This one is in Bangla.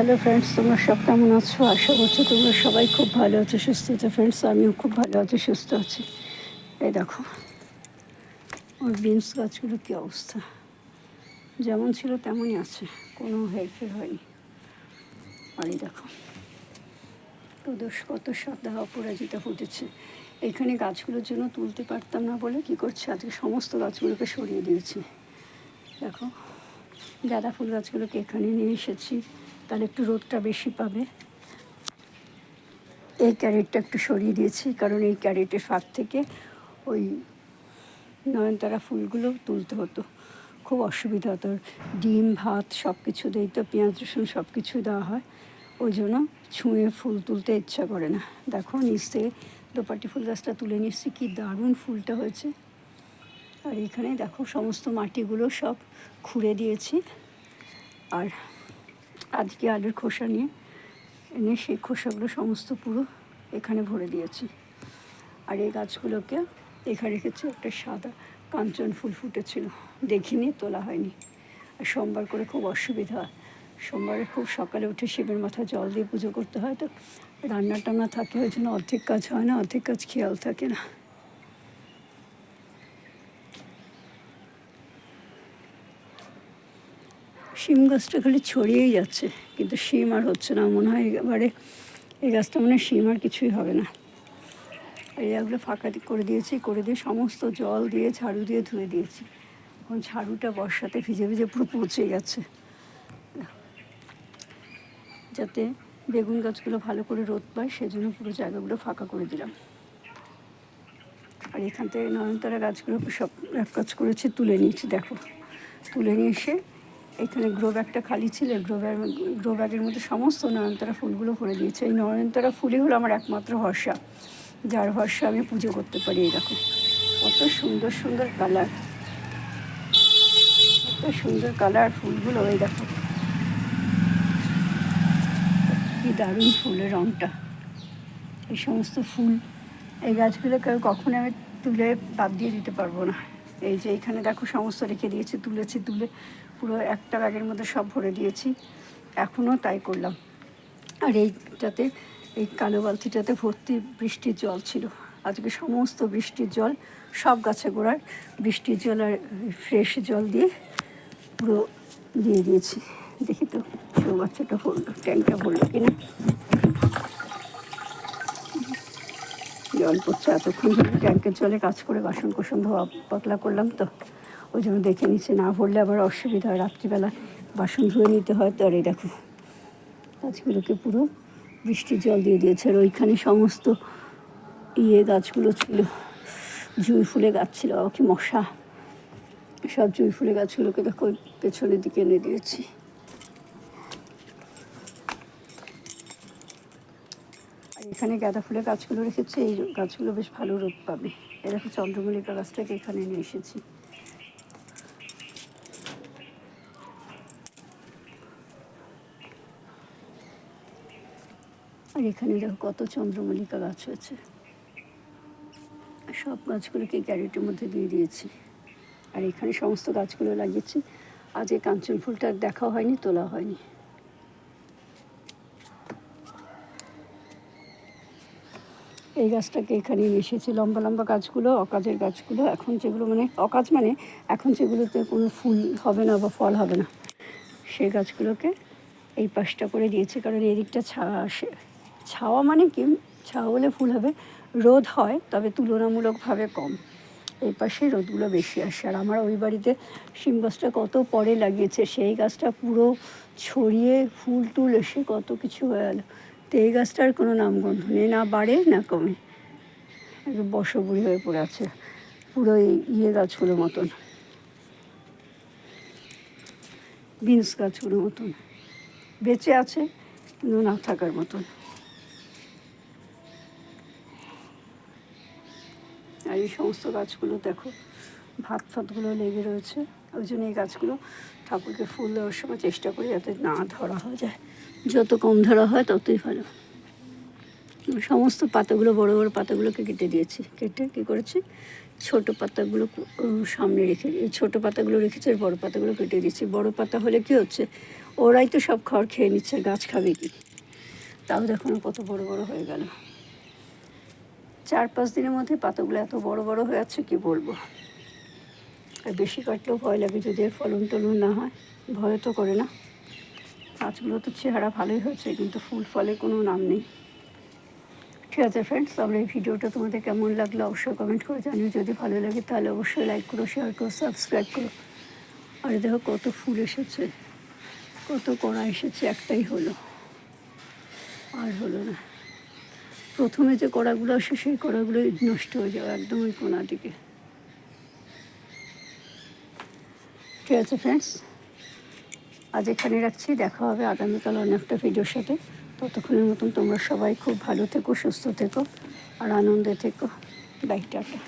হ্যালো ফ্রেন্ডস, তোমরা সব কেমন আছো? আশা করছ তোমরা সবাই খুব ভালো আছো, সুস্থ আছো। ফ্রেন্ডস, আমিও খুব ভালো আছি, সুস্থ আছি। এই দেখো, ওর বিনস গাছগুলো কী অবস্থা? যেমন ছিল তেমনই আছে, কোনো হেরফের হয়নি। আর এই দেখো তোদের কত সাদা অপরাজিতা ফুটেছে। এখানে গাছগুলোর জন্য তুলতে পারতাম না বলে কি করছে? আজকে সমস্ত গাছগুলোকে সরিয়ে দিয়েছি। দেখো, গাঁদা ফুল গাছগুলোকে এখানে নিয়ে এসেছি। তাহলে একটু রোদটা বেশি পাবে। এই ক্যারেটটা একটু সরিয়ে দিয়েছি, কারণ এই ক্যারেটের ফাঁক থেকে ওই নয়নতারা ফুলগুলো তুলতে হতো। খুব অসুবিধা হতো। ডিম, ভাত সব কিছু দিই তো, পেঁয়াজ, রসুন সব কিছু দেওয়া হয়। ওই জন্য ছুঁয়ে ফুল তুলতে ইচ্ছা করে না। দেখো, নিচ থেকে দোপাটি ফুল গাছটা তুলে নিচ্ছি কি দারুণ ফুলটা হয়েছে। আর এখানে দেখো, সমস্ত মাটিগুলো সব খুঁড়ে দিয়েছি। আর আজকে আলুর খোসা নিয়ে, এনে সেই খোসাগুলো সমস্ত পুরো এখানে ভরে দিয়েছি। আর এই গাছগুলোকে এখানে রেখেছি একটা সাদা কাঞ্চন ফুল ফুটেছিল। দেখিনি, তোলা হয়নি। আর সোমবার করে খুব অসুবিধা হয়। সোমবারে খুব সকালে উঠে শিবের মাথা জল দিয়ে পুজো করতে হয় তো রান্না টান্না থাকে, ওই জন্য অর্ধেক কাজ হয় না, অর্ধেক কাজ খেয়াল থাকে না। শিম গাছটা খালি ছড়িয়েই যাচ্ছে, কিন্তু শিম আর হচ্ছে না। মনে হয় এবারে এই গাছটা মনে হয় শিম আর কিছুই হবে না। আর এগুলো ফাঁকা করে দিয়েছি, করে দিয়ে সমস্ত জল দিয়ে, ঝাড়ু দিয়ে ধুয়ে দিয়েছি। এখন ঝাড়ুটা বর্ষাতে ভিজে ভিজে পুরো পচে গেছে। যাতে বেগুন গাছগুলো ভালো করে রোদ পায়, সেজন্য পুরো জায়গাগুলো ফাঁকা করে দিলাম। আর এখান থেকে নয়নতারা গাছগুলো সব এক কাজ করেছে, তুলে নিয়েছি, দেখো। তুলে নিয়ে এসে এখানে গ্রো ব্যাগটা খালি ছিল, গ্রো ব্যাগ, গ্রো ব্যাগের মধ্যে সমস্ত নয়নতারা ফুলগুলো ভরে দিয়েছে। এই নয়নতারা ফুলই হলো আমার একমাত্র ভরসা। যার ভরসা আমি পুজো করতে পারি এরকম। কত সুন্দর সুন্দর কালার। কত সুন্দর কালার ফুলগুলো ওই দেখো। কি দারুণ ফুলের রঙটা এই সমস্ত ফুল, এই গাছগুলোকে কখনো আমি তুলে বাদ দিয়ে দিতে পারব না। এই যে এখানে দেখো সমস্ত রেখে দিয়েছি, তুলেছি, তুলে পুরো একটা ব্যাগের মধ্যে সব ভরে দিয়েছি। এখনও তাই করলাম। আর এইটাতে, এই কালো বালতিটাতে ভর্তি বৃষ্টির জল ছিল। আজকে সমস্ত বৃষ্টির জল, সব গাছে গোড়ায় বৃষ্টির জল আর ফ্রেশ জল দিয়ে পুরো দিয়ে দিয়েছি। দেখি তো ছোটো বাচ্চাটা ভরলো ট্যাঙ্কটা ভরলো কিনা। জল পড়ছে এতক্ষণ ধরে। ট্যাঙ্কের জলে কাজ করে বাসন কোসন ধোয়া পাতলা করলাম তো। ওই জন্য দেখে নিচ্ছে না ভরলে আবার অসুবিধা হয় রাত্রিবেলা। বাসন ধুয়ে নিতে হয় তো আর এই দেখো, গাছগুলোকে পুরো বৃষ্টির জল দিয়ে দিয়েছে। আর ওইখানে সমস্ত ইয়ে গাছগুলো ছিল, জুঁই ফুলে গাছ ছিল। কি মশা। সব জুঁই ফুলে গাছগুলোকে দেখো পেছনের দিকে এনে দিয়েছি। এখানে গাঁদা ফুলের গাছগুলো রেখেছি, এই গাছগুলো বেশ ভালো রোদ পাবে। এরকম চন্দ্রমল্লিকা গাছটাকে এখানে নিয়ে এসেছি। আর এখানে দেখো কত চন্দ্রমল্লিকা গাছ হয়েছে। সব গাছগুলোকে ক্যারেটের মধ্যে দিয়ে দিয়েছি। আর এখানে সমস্ত গাছগুলো লাগিয়েছি। আজ এই কাঞ্চন ফুলটা দেখা হয়নি তোলা হয়নি। এই গাছটাকে এখানে এসেছি, লম্বা লম্বা গাছগুলো অকাজের গাছগুলো। এখন যেগুলো মানে অকাজ মানে এখন যেগুলোতে কোনো ফুল হবে না বা ফল হবে না। সেই গাছগুলোকে এই পাশটা করে দিয়েছে, কারণ এদিকটা ছাওয়া আসে। ছাওয়া মানে কি? ছাওয়া হলে ফুল হবে। রোদ হয়, তবে তুলনামূলকভাবে কম। এই পাশে রোদগুলো বেশি আসে। আর আমার ওই বাড়িতে শিম গাছটা কত পরে লাগিয়েছে, সেই গাছটা পুরো ছড়িয়ে ফুল টুল এসে কত কিছু হয়ে গেল। তো এই গাছটার কোনো নামগন্ধ নেই, না বাড়ে, না কমে। একদম বসবুড়ি হয়ে পড়ে আছে, পুরো ইয়ে গাছগুলোর মতন। বিনস গাছগুলোর মতন। বেঁচে আছে, কিন্তু না থাকার মতন। আর এই সমস্ত গাছগুলো দেখো, ভাত ফাতগুলো লেগে রয়েছে। ওই জন্য এই গাছগুলো ঠাকুরকে ফুল দেওয়ার সময় চেষ্টা করি যাতে না ধরা হয়ে যায়। যত কম ধরা হয় ততই ভালো। সমস্ত পাতাগুলো, বড় বড় পাতাগুলোকে কেটে দিয়েছি। কেটে কী করেছি? ছোট পাতাগুলো সামনে রেখে এই ছোটো পাতাগুলো রেখেছি আর বড় পাতাগুলো কেটে দিয়েছি। বড় পাতা হলে কি হচ্ছে, ওরাই তো সব খড় খেয়ে নিচ্ছে, গাছ খাবে কি? তাও দেখো কত বড় বড় হয়ে গেল। চার পাঁচ দিনের মধ্যে পাতাগুলো এত বড় বড় হয়ে যাচ্ছে, কি বলব? আর বেশি কাটলেও ভয় লাগে যদি এর ফলন টলন না হয়। ভয় তো করে না। গাছগুলো তো চেহারা ভালোই হয়েছে, কিন্তু ফুল ফলে কোনো নাম নেই। ঠিক আছে ফ্রেন্ডস আমরা এই ভিডিওটা তোমাদের কেমন লাগল অবশ্যই কমেন্ট করে জানিও। যদি ভালো লাগে তাহলে অবশ্যই লাইক করো শেয়ার করো সাবস্ক্রাইব করো। আর দেখো কত ফুল এসেছে, কত কড়া এসেছে, একটাই হলো। আর হলো না। প্রথমে যে কড়াগুলো আসে, সেই কড়াগুলো নষ্ট হয়ে যাবে একদমই কোনা দিকে। ঠিক আছে ফ্রেন্ডস আজ এখানে রাখছি। দেখা হবে আগামীকাল অন্য একটা ভিডিওর সাথে। ততক্ষণের মতন তোমরা সবাই খুব ভালো থেকো, সুস্থ থেকো, আর আনন্দে থেকো। By tata